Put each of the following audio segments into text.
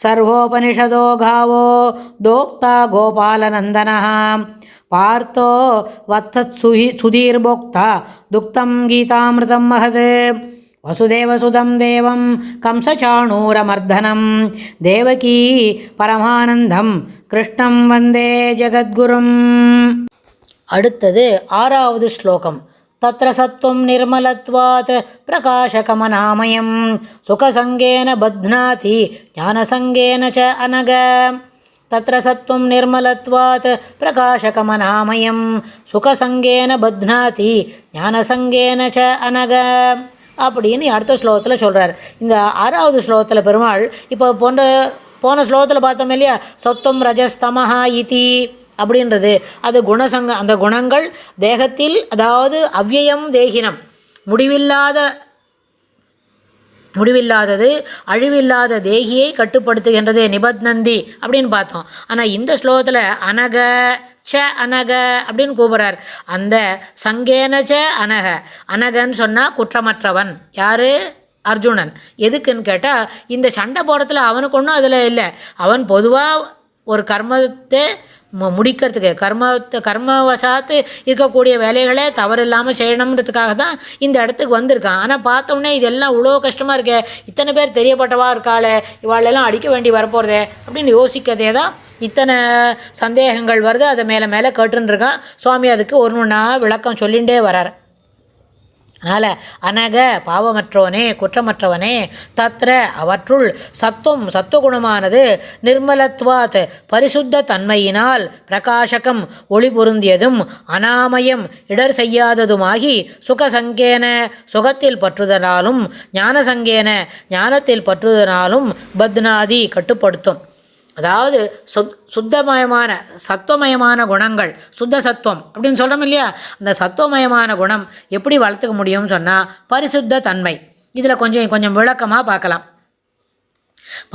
सर्वोपनिषदो गावो दोक्ता गोपालनन्दनः पार्थो वत्सत्सुहि सुधीर्भोक्ता दुक्तं गीतामृतं महत् वसुदेवसुदं देवं कंसचाणूरमर्दनं देवकी परमानन्दं कृष्णं वन्दे ஜெகத்குரும் அடுத்தது ஆறாவது ஸ்லோகம் தத்ர சத்வம் நிர்மலத்வாத் பிரகாசகமனாமயம் சுகசங்கேன பத்னாதி ஞானசங்கேன ச அனக தத்ர சத்வம் நிர்மலத்வாத் பிரகாசகமனாமயம் சுகசங்கேன பத்னாதி ஞானசங்கேன ச அனக அப்படின்னு அடுத்த ஸ்லோகத்தில் சொல்கிறார் இந்த ஆறாவது ஸ்லோகத்தில் பெருமாள் இப்போ போன்ற போன ஸ்லோகத்தில் பார்த்தோம் இல்லையா? சத்துவம் ரஜஸ்தமஹா இதி. அப்படின்றது. அது குணசங்க அந்த குணங்கள் தேகத்தில் அதாவது அவ்யயம் தேகினம். முடிவில்லாத முடிவில்லாதது அழிவில்லாத தேகியை கட்டுப்படுத்துகின்றது நிபத்னந்தி அப்படின்னு பார்த்தோம். ஆனால் இந்த ஸ்லோகத்தில் அனக ச அனக அப்படின்னு கூப்பிட்றார். அந்த சங்கேன ச அனக. அனகன்னு சொன்னால் குற்றமற்றவன். யார்? அர்ஜுனன். எதுக்குன்னு கேட்டால் இந்த சண்டை போடத்தில் அவனுக்கு ஒன்றும் அதில் இல்லை. அவன் பொதுவாக ஒரு கர்மத்தை முடிக்கிறதுக்கு. கர்மத்தை கர்மவசாத்து இருக்கக்கூடிய வேலைகளை தவறில்லாமல் செய்யணுன்றதுக்காக தான் இந்த இடத்துக்கு வந்திருக்கான். ஆனால் பார்த்தோன்னே இதெல்லாம் இவ்வளோ கஷ்டமாக இருக்கே இத்தனை பேர் தெரியப்பட்டவா இருக்காளே இவாளெல்லாம் அடிக்க வேண்டி வரப்போகிறதே அப்படின்னு யோசிக்கிறதே தான் இத்தனை சந்தேகங்கள் வருது. அதை மேலே மேலே கேட்டுருக்கான் சுவாமி அதுக்கு ஒன்று ஒன்றா விளக்கம் சொல்லிகிட்டே வரார். அதனால் அனக பாவமற்றவனே குற்றமற்றவனே தத்ர அவற்றுள் சத்துவம் சத்துவகுணமானது நிர்மலத்வாத் பரிசுத்த தன்மையினால் பிரகாசகம் ஒளி பொருந்தியதும் அனாமயம் இடர் செய்யாததுமாகி சுகசங்கேன சுகத்தில் பற்றுதனாலும் ஞானசங்கேன ஞானத்தில் பற்றுதனாலும் பத்னாதி கட்டுப்படுத்தும். அதாவது சுத் சுத்தமயமான சத்துவமயமான குணங்கள் சுத்த சத்துவம் அப்படின்னு சொல்கிறோம் இல்லையா? அந்த சத்துவமயமான குணம் எப்படி வளர்த்துக்க முடியும்னு சொன்னால் பரிசுத்த தன்மை. இதில் கொஞ்சம் கொஞ்சம் விளக்கமாக பார்க்கலாம்.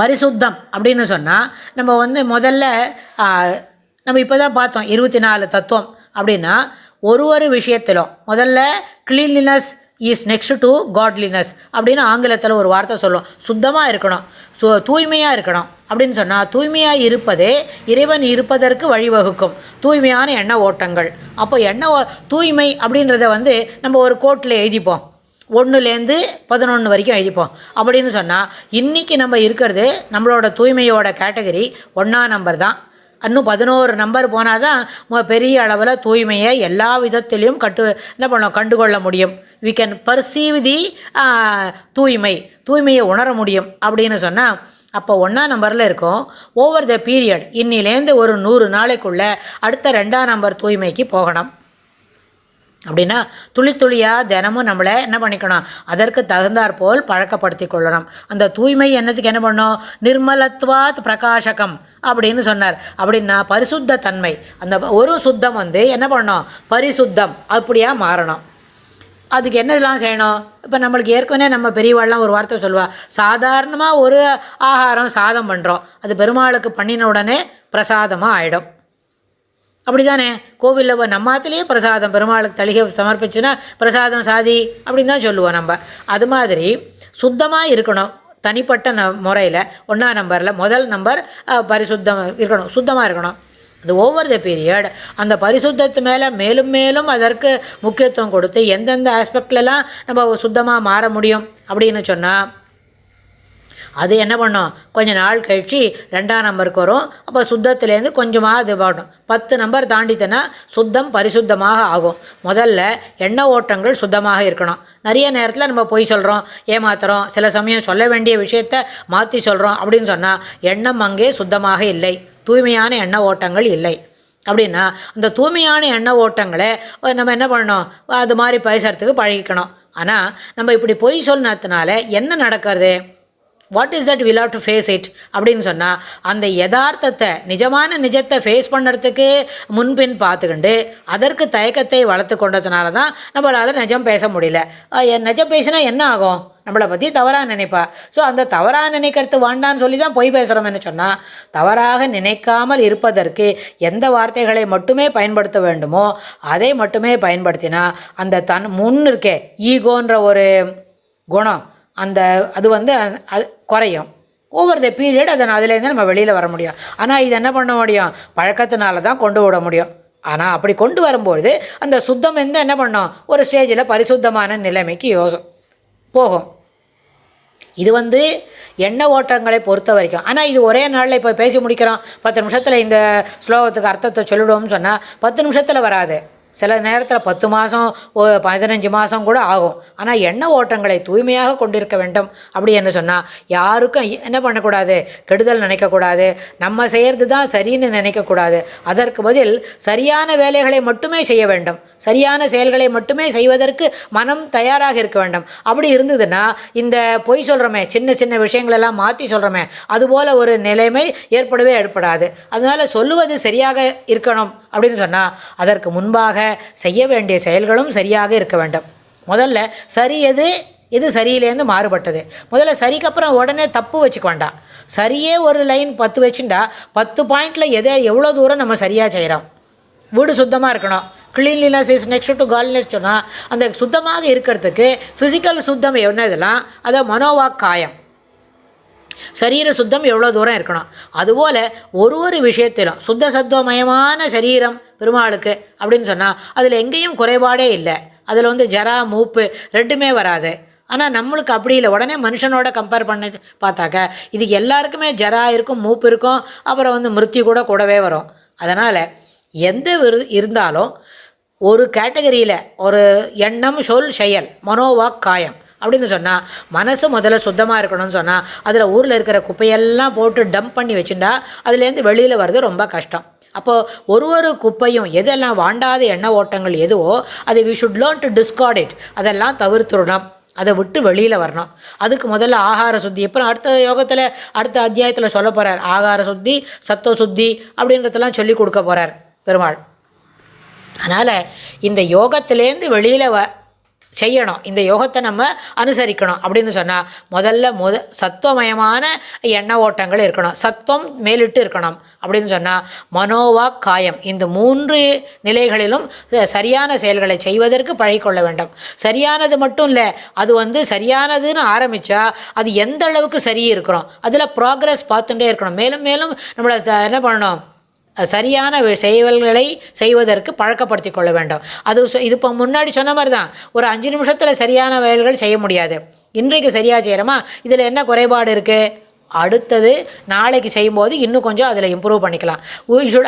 பரிசுத்தம் அப்படின்னு சொன்னால் நம்ம வந்து முதல்ல நம்ம இப்போ தான் பார்த்தோம் இருபத்தி நாலு தத்துவம் அப்படின்னா ஒரு ஒரு விஷயத்திலும் முதல்ல cleanliness is next to godliness அப்படின்னு ஆங்கிலத்தில் ஒரு வார்த்தை சொல்லும். சுத்தமாக இருக்கணும். சு தூய்மையாக இருக்கணும். அப்படின்னு சொன்னால் தூய்மையாக இருப்பதே இறைவன் இருப்பதற்கு வழிவகுக்கும். தூய்மையான எண்ண ஓட்டங்கள். அப்போ எண்ண ஓ- தூய்மை அப்படின்றத வந்து நம்ம ஒரு கோட்டில் எழுதிப்போம். ஒன்றுலேருந்து பதினொன்று வரைக்கும் எழுதிப்போம். அப்படின்னு சொன்னால் இன்றைக்கி நம்ம இருக்கிறது நம்மளோட தூய்மையோட கேட்டகரி ஒன்றா நம்பர் தான். இன்னும் பதினோரு நம்பர் போனால் தான் பெரிய அளவில் தூய்மையை எல்லா விதத்திலையும் கட்டு என்ன பண்ணோம் கண்டுகொள்ள முடியும். வி கேன் பர்சீவ் தி தூய்மை தூய்மையை உணர முடியும் அப்படின்னு சொன்னால் அப்போ ஒன்றா நம்பரில் இருக்கும் ஓவர் த பீரியட் இன்னிலேருந்து ஒரு நூறு நாளைக்குள்ளே அடுத்த ரெண்டாம் நம்பர் தூய்மைக்கு போகணும். அப்படின்னா துளி துளியாக தினமும் நம்மளை என்ன பண்ணிக்கணும்? அதற்கு தகுந்தாற்போல் பழக்கப்படுத்தி கொள்ளணும். அந்த தூய்மை என்னத்துக்கு என்ன பண்ணும்? நிர்மலத்வாத் பிரகாஷகம் அப்படின்னு சொன்னார். அப்படின்னா பரிசுத்த தன்மை. அந்த ஒரு சுத்தம் வந்து என்ன பண்ணும்? பரிசுத்தம். அப்படியா மாறணும். அதுக்கு என்னதெல்லாம் செய்யணும்? இப்போ நம்மளுக்கு ஏற்கனவே நம்ம பெரியவாள்லாம் ஒரு வார்த்தை சொல்லுவாள் சாதாரணமாக ஒரு ஆகாரம் சாதம் பண்ணுறோம் அது பெருமாளுக்கு பண்ணின உடனே பிரசாதமாக ஆகிடும் அப்படி அப்படிதானே? கோவிலில் போய் நம்ம ஆத்துலேயே பிரசாதம் பெருமாளுக்கு தளிகை சமர்ப்பிச்சுன்னா பிரசாதம் சாதி அப்படின்னு தான் சொல்லுவோம் நம்ம. அது மாதிரி சுத்தமாக இருக்கணும். தனிப்பட்ட ந முறையில் ஒன்றா நம்பரில் முதல் நம்பர் பரிசுத்தம் இருக்கணும். சுத்தமாக இருக்கணும். அது ஓவர் த பீரியட் அந்த பரிசுத்தத்து மேலே மேலும் மேலும் அதற்கு முக்கியத்துவம் கொடுத்து எந்தெந்த ஆஸ்பெக்ட்லலாம் நம்ம சுத்தமாக மாற முடியும் அப்படின்னு சொன்னால் அது என்ன பண்ணும்? கொஞ்ச நாள் கழித்து ரெண்டாம் நம்பருக்கு வரும். அப்போ சுத்தத்துலேருந்து கொஞ்சமாக இது பாடும் பத்து நம்பர் தாண்டித்தனா சுத்தம் பரிசுத்தமாக ஆகும். முதல்ல எண்ண ஓட்டங்கள் சுத்தமாக இருக்கணும். நிறைய நேரத்தில் நம்ம பொய் சொல்கிறோம் ஏமாத்துறோம் சில சமயம் சொல்ல வேண்டிய விஷயத்த மாற்றி சொல்கிறோம் அப்படின்னு சொன்னால் எண்ணம் அங்கே சுத்தமாக இல்லை. தூய்மையான எண்ண ஓட்டங்கள் இல்லை. அப்படின்னா அந்த தூய்மையான எண்ண ஓட்டங்களை நம்ம என்ன பண்ணணும்? அது மாதிரி பேசுறதுக்கு பழகிக்கணும். ஆனால் நம்ம இப்படி பொய் சொன்னதுனால என்ன நடக்கிறது? What is that will how to face it அப்படின்னு சொன்னால் அந்த யதார்த்தத்தை நிஜமான நிஜத்தை ஃபேஸ் பண்ணுறதுக்கு முன்பின் பார்த்துக்கிண்டு அதற்கு தயக்கத்தை வளர்த்து கொண்டதுனால தான் நம்மளால் நிஜம் பேச முடியல. என் நிஜம் பேசினா என்ன ஆகும்? நம்மளை பற்றி தவறாக நினைப்பா. ஸோ அந்த தவறாக நினைக்கிறது வேண்டான்னு சொல்லி தான் பொய் பேசுகிறோம்னு சொன்னால் தவறாக நினைக்காமல் இருப்பதற்கு எந்த வார்த்தைகளை மட்டுமே பயன்படுத்த வேண்டுமோ அதை மட்டுமே பயன்படுத்தினா அந்த தன் முன் இருக்கே ஈகோன்ற ஒரு குணம் அந்த அது வந்து அது குறையும். ஓவர் த பீரியட் அதை அதுலேருந்து நம்ம வெளியில் வர முடியும். ஆனால் இது என்ன பண்ண முடியும்? பழக்கத்தினால தான் கொண்டு விட முடியும். ஆனால் அப்படி கொண்டு வரும்பொழுது அந்த சுத்தம் எந்த என்ன பண்ணோம்? ஒரு ஸ்டேஜில் பரிசுத்தமான நிலைமைக்கு யோசம் போகும். இது வந்து எண்ண ஓட்டங்களை பொறுத்த வரைக்கும். ஆனால் இது ஒரே நாளில் இப்போ பேசி முடிக்கிறோம். பத்து நிமிஷத்தில் இந்த ஸ்லோகத்துக்கு அர்த்தத்தை சொல்லிடுவோம்னு சொன்னால் பத்து நிமிஷத்தில் வராது. சில நேரத்தில் பத்து மாதம் பதினஞ்சு மாதம் கூட ஆகும். ஆனால் எண்ண ஓட்டங்களை தூய்மையாக கொண்டிருக்க வேண்டும் அப்படி என்ன சொன்னால் யாருக்கும் என்ன பண்ணக்கூடாது? கெடுதல் நினைக்கக்கூடாது. நம்ம செய்கிறது தான் சரின்னு நினைக்கக்கூடாது. அதற்கு பதில் சரியான வேலைகளை மட்டுமே செய்ய வேண்டும். சரியான செயல்களை மட்டுமே செய்வதற்கு மனம் தயாராக இருக்க வேண்டும். அப்படி இருந்ததுன்னா இந்த பொய் சொல்கிறோமே சின்ன சின்ன விஷயங்களெல்லாம் மாற்றி சொல்கிறோமே அதுபோல் ஒரு நிலைமை ஏற்படவே ஏற்படாது. அதனால் சொல்லுவது சரியாக இருக்கணும் அப்படின்னு சொன்னால் அதற்கு முன்பாக செய்ய வேண்டிய செயல்களும் சரியாக இருக்க வேண்டும். முதல்ல சரி எது? இது சரியிலேருந்து மாறுபட்டது. முதல்ல சரிக்கு அப்புறம் உடனே தப்பு வச்சுக்க வேண்டாம். சரியே ஒரு லைன் பத்து வச்சுட்டா பத்து பாயிண்டில் எதை எவ்வளோ தூரம் நம்ம சரியாக செய்கிறோம் வீடு சுத்தமாக இருக்கணும். Cleanliness is next to godliness சொன்னால் அந்த சுத்தமாக இருக்கிறதுக்கு ஃபிசிக்கல் சுத்தம் என்ன இதெல்லாம்? அதை மனோவாக் காயம். சரீர சுத்தம் எவ்வளோ தூரம் இருக்கணும்? அதுபோல் ஒரு ஒரு விஷயத்திலும் சுத்த சத்துவமயமான சரீரம் பெருமாளுக்கு அப்படின்னு சொன்னால் அதில் எங்கேயும் குறைபாடே இல்லை. அதில் வந்து ஜரா மூப்பு ரெண்டுமே வராது. ஆனால் நம்மளுக்கு அப்படி இல்லை. உடனே மனுஷனோட கம்பேர் பண்ணி பார்த்தாக்க இது எல்லாருக்குமே ஜரா இருக்கும் மூப்பு இருக்கும் அப்புறம் வந்து மிருத்தி கூட கூடவே வரும். அதனால் எந்த இருந்தாலும் ஒரு கேட்டகரியில் ஒரு எண்ணம் சொல் செயல் மனோவாக் காயம் அப்படின்னு சொன்னால் மனசு முதல்ல சுத்தமாக இருக்கணும்னு சொன்னால் அதில் ஊரில் இருக்கிற குப்பையெல்லாம் போட்டு டம்ப் பண்ணி வச்சுட்டா அதுலேருந்து வெளியில் வர்றது ரொம்ப கஷ்டம். அப்போது ஒரு ஒரு குப்பையும் எதெல்லாம் வாண்டாத எண்ண ஓட்டங்கள் எதுவோ அதை we should learn to discard it அதெல்லாம் தவிர்த்துடணும். அதை விட்டு வெளியில் வரணும். அதுக்கு முதல்ல ஆகார சுத்தி. அப்புறம் அடுத்த யோகத்தில் அடுத்த அத்தியாயத்தில் சொல்ல போகிறார் ஆகார சுத்தி சத்துவ சுத்தி அப்படின்றதெல்லாம் சொல்லி கொடுக்க போகிறார் பெருமாள். அதனால் இந்த யோகத்திலேருந்து வெளியில் வ செய்யணும். இந்த யோகத்தை நம்ம அனுசரிக்கணும் அப்படின்னு சொன்னால் முதல்ல முத சத்துவமயமான எண்ண ஓட்டங்கள் இருக்கணும். சத்துவம் மேலிட்டு இருக்கணும் அப்படின்னு சொன்னால் மனோவா காயம் இந்த மூன்று நிலைகளிலும் சரியான செயல்களை செய்வதற்கு பழகிக்கொள்ள வேண்டும். சரியானது மட்டும் இல்லை அது வந்து சரியானதுன்னு ஆரம்பித்தா அது எந்த அளவுக்கு சரி இருக்கிறோம் அதில் ப்ராக்ரஸ் பார்த்துட்டே இருக்கணும். மேலும் மேலும் நம்மளை என்ன பண்ணணும்? சரியான செயல்களை செய்வதற்கு பழக்கப்படுத்தி கொள்ள வேண்டும். அது இது இப்போ முன்னாடி சொன்ன மாதிரி தான் ஒரு அஞ்சு நிமிஷத்தில் சரியான வேலைகள் செய்ய முடியாது. இன்றைக்கு சரியாக செய்கிறோமா இதில் என்ன குறைபாடு இருக்குது அடுத்தது நாளைக்கு செய்யும்போது இன்னும் கொஞ்சம் அதில் இம்ப்ரூவ் பண்ணிக்கலாம்.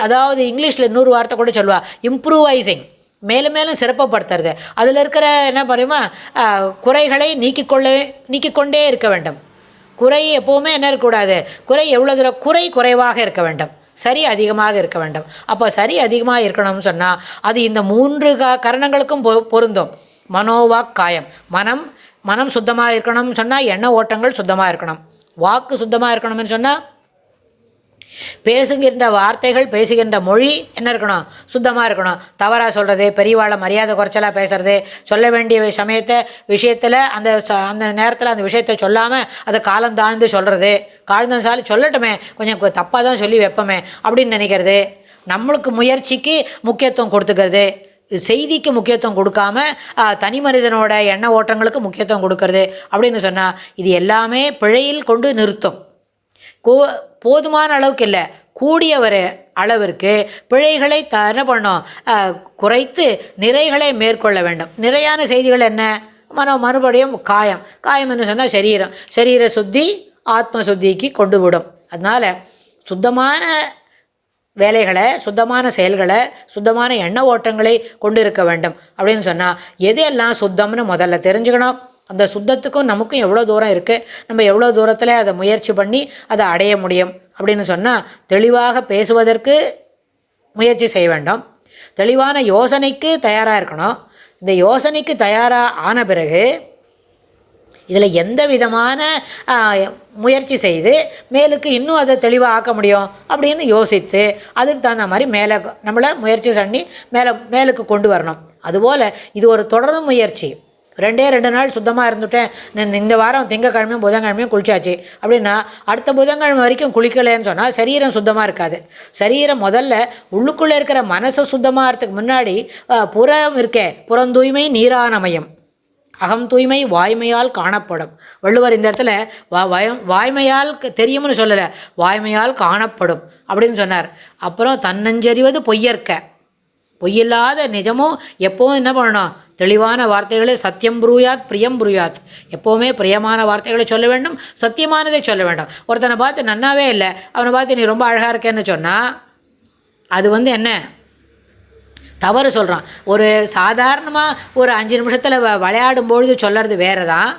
அதாவது இங்கிலீஷில் இன்னொரு வார்த்தை கூட சொல்லுவா. இம்ப்ரூவைசிங் மேலும் மேலும் சிறப்புப்படுத்துறது அதில் இருக்கிற என்ன பண்ணுமா குறைகளை நீக்கிக்கொள்ள நீக்கிக்கொண்டே இருக்க வேண்டும். குறை எப்போவுமே என்ன இருக்கக்கூடாது? குறை எவ்வளோ தூரம்? குறை குறைவாக இருக்க வேண்டும். சரி அதிகமாக இருக்க வேண்டும். அப்போ சரி அதிகமாக இருக்கணும்னு சொன்னால் அது இந்த மூன்று க கரணங்களுக்கும் பொ பொருந்தும். மனோவாக் காயம் மனம் மனம் சுத்தமாக இருக்கணும்னு சொன்னால் எண்ண ஓட்டங்கள் சுத்தமாக இருக்கணும். வாக்கு சுத்தமாக இருக்கணும்னு சொன்னால் பேசுகின்ற வார்த்தைகள் பேசுகின்ற மொழி என்ன இருக்கணும்? சுத்தமாக இருக்கணும். தவறாக சொல்கிறது பெரியவாளை மரியாதை குறைச்சலாக பேசுறது சொல்ல வேண்டிய சமயத்தை விஷயத்தில் அந்த ச- அந்த நேரத்தில் அந்த விஷயத்தை சொல்லாமல் அதை காலம் தாழ்ந்து சொல்கிறது காலம் சாலி சொல்லட்டுமே. கொஞ்சம் தப்பாக தான் சொல்லி வைப்போமே. அப்படின்னு நினைக்கிறது. நம்மளுக்கு முயற்சிக்கு முக்கியத்துவம் கொடுத்துக்கிறது. செய்திக்கு முக்கியத்துவம் கொடுக்காம தனி மனிதனோட எண்ண ஓட்டங்களுக்கு முக்கியத்துவம் கொடுக்கறது. அப்படின்னு சொன்னால் இது எல்லாமே பிழையில் கொண்டு நிறுத்தும். கோ போதுமான அளவுக்கு இல்லை. கூடிய ஒரு அளவிற்கு பிழைகளை த என்ன பண்ணோம் குறைத்து நிறைகளை மேற்கொள்ள வேண்டும். நிறையான செய்திகள் என்ன? மன மறுபடியும் காயம். காயம்னு சொன்னால் சரீரம். சரீர சுத்தி ஆத்ம சுத்திக்கு கொண்டு விடும். அதனால் சுத்தமான வேலைகளை சுத்தமான செயல்களை சுத்தமான எண்ண ஓட்டங்களை கொண்டு இருக்க வேண்டும். அப்படின்னு சொன்னால் எதையெல்லாம் சுத்தம்னு முதல்ல தெரிஞ்சுக்கணும். அந்த சுத்தத்துக்கும் நமக்கும் எவ்வளோ தூரம் இருக்குது நம்ம எவ்வளோ தூரத்தில் அதை முயற்சி பண்ணி அதை அடைய முடியும்? அப்படின்னு சொன்னால் தெளிவாக பேசுவதற்கு முயற்சி செய்ய வேண்டும். தெளிவான யோசனைக்கு தயாராக இருக்கணும். இந்த யோசனைக்கு தயாராக ஆன பிறகு இதில் எந்த விதமான முயற்சி செய்து மேலுக்கு இன்னும் அதை தெளிவாக ஆக்க முடியும்? அப்படின்னு யோசித்து அதுக்கு தகுந்த மாதிரி மேலே நம்மளை முயற்சி பண்ணி மேலே மேலுக்கு கொண்டு வரணும். அதுபோல் இது ஒரு தொடர் முயற்சி. ரெண்டே ரெண்டு நாள் சுத்தமாக இருந்துட்டேன். நான் இந்த வாரம் திங்கக்கிழமையும் புதன்கிழமையும் குளிச்சாச்சு. அப்படின்னா அடுத்த புதன்கிழமை வரைக்கும் குளிக்கலைன்னு சொன்னால் சரீரம் சுத்தமாக இருக்காது. சரீரம் முதல்ல உள்ளுக்குள்ளே இருக்கிற மனசு சுத்தமாகிறதுக்கு முன்னாடி புறம் இருக்கே புறந்தூய்மை நீரானமயம். அகம் தூய்மை வாய்மையால் காணப்படும். வள்ளுவர் இந்த இடத்துல வா வயம் வாய்மையால் தெரியும்னு சொல்லலை. வாய்மையால் காணப்படும். அப்படின்னு சொன்னார். அப்புறம் தன்னஞ்சறிவது பொய்யற்க. பொய்யில்லாத நிஜமும் எப்போவும் என்ன பண்ணணும்? தெளிவான வார்த்தைகளை சத்தியம் புரியாத் பிரியம் புரியாத். எப்போவுமே பிரியமான வார்த்தைகளை சொல்ல வேண்டும் சத்தியமானதை சொல்ல வேண்டும். ஒருத்தனை பார்த்து நன்னாவே இல்லை அவனை பார்த்து நீ ரொம்ப அழகாக இருக்கேன்னு சொன்னால் அது வந்து என்ன? தவறு சொல்கிறான் ஒரு சாதாரணமாக ஒரு அஞ்சு நிமிஷத்தில் வ விளையாடும் பொழுது சொல்கிறது வேறு தான்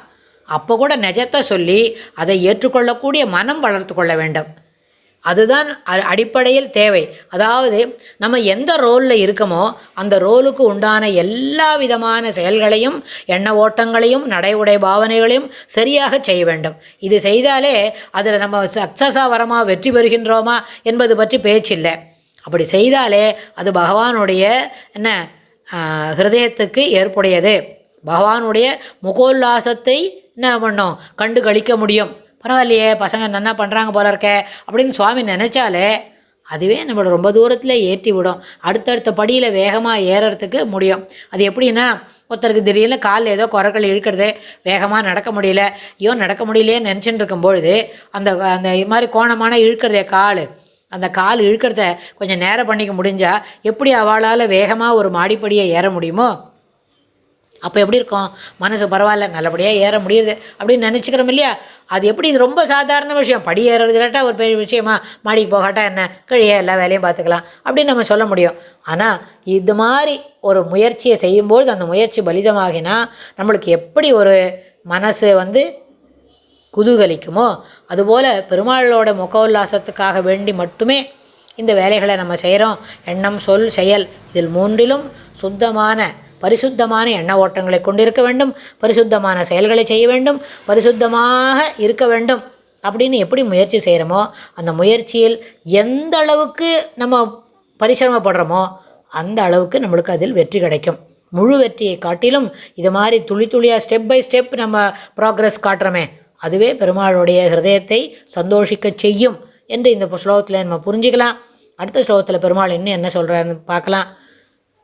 அப்போ கூட நிஜத்தை சொல்லி அதை ஏற்றுக்கொள்ளக்கூடிய மனம் வளர்த்து கொள்ள வேண்டும். அதுதான் அ- அடிப்படையில் தேவை. அதாவது நம்ம எந்த ரோலில் இருக்கமோ அந்த ரோலுக்கு உண்டான எல்லா விதமான செயல்களையும் எண்ண ஓட்டங்களையும் நடை உடை பாவனைகளையும் சரியாக செய்ய வேண்டும். இது செய்தாலே அதில் நம்ம சக்ஸஸாக வரமா வெற்றி பெறுகின்றோமா என்பது பற்றி பேச்சில்லை. அப்படி செய்தாலே அது பகவானுடைய என்ன ஹிருதயத்துக்கு ஏற்புடையது. பகவானுடைய முகோல்லாசத்தை என்ன பண்ணும்? கண்டு கழிக்க முடியும். பரவாயில்லையே பசங்க நல்லா பண்ணுறாங்க போல இருக்கே அப்படின்னு சுவாமி நினச்சாலே அதுவே நம்மளை ரொம்ப தூரத்தில் ஏற்றி விடும். அடுத்தடுத்த படியில் வேகமாக ஏறுறதுக்கு முடியும். அது எப்படின்னா ஒருத்தருக்கு திடீர்னு காலில் ஏதோ குரக்கள் இழுக்கிறது வேகமாக நடக்க முடியல. ஐயோ நடக்க முடியலையே நினச்சிட்டு இருக்கும்பொழுது அந்த அந்த இது மாதிரி கோணமான இழுக்கிறதே கால். அந்த கால் இழுக்கிறத கொஞ்சம் நேரம் பண்ணிக்க முடிஞ்சால் எப்படி அவளால் வேகமாக ஒரு மாடிப்படியை ஏற முடியுமோ அப்போ எப்படி இருக்கும்? மனசு பரவாயில்ல நல்லபடியாக ஏற முடியுது அப்படின்னு நினச்சிக்கிறோம் இல்லையா? அது எப்படி? இது ரொம்ப சாதாரண விஷயம். படி ஏறுறது இல்லாட்டா ஒரு பெரிய விஷயமா மாடிக்கு போகாட்டா என்ன? கழிய எல்லா வேலையும் பார்த்துக்கலாம் அப்படின்னு நம்ம சொல்ல முடியும். ஆனால் இது மாதிரி ஒரு முயற்சியை செய்யும்போது அந்த முயற்சி பலிதமாகினா நம்மளுக்கு எப்படி ஒரு மனசு வந்து குதூகலிக்குமோ அதுபோல் பெருமாளோட முக உல்லாசத்துக்காக வேண்டி மட்டுமே இந்த வேலைகளை நம்ம செய்கிறோம் எண்ணம் சொல் செயல் இதில் மூன்றிலும் சுத்தமான பரிசுத்தமான எண்ண ஓட்டங்களை கொண்டிருக்க வேண்டும் பரிசுத்தமான செயல்களை செய்ய வேண்டும் பரிசுத்தமாக இருக்க வேண்டும் அப்படின்னு எப்படி முயற்சி செய்கிறோமோ அந்த முயற்சியில் எந்த அளவுக்கு நம்ம பரிசிரமப்படுறோமோ அந்த அளவுக்கு நம்மளுக்கு அதில் வெற்றி கிடைக்கும். முழு வெற்றியை காட்டிலும் இது மாதிரி துளி துளியாக ஸ்டெப் பை ஸ்டெப் நம்ம ப்ராக்ரஸ் காட்டுறோமே அதுவே பெருமாளுடைய ஹிரதயத்தை சந்தோஷிக்க செய்யும் என்று இந்த ஸ்லோகத்தில் நம்ம புரிஞ்சுக்கலாம். அடுத்த ஸ்லோகத்தில் பெருமாள் இன்னும் என்ன சொல்கிறாருன்னு பார்க்கலாம்.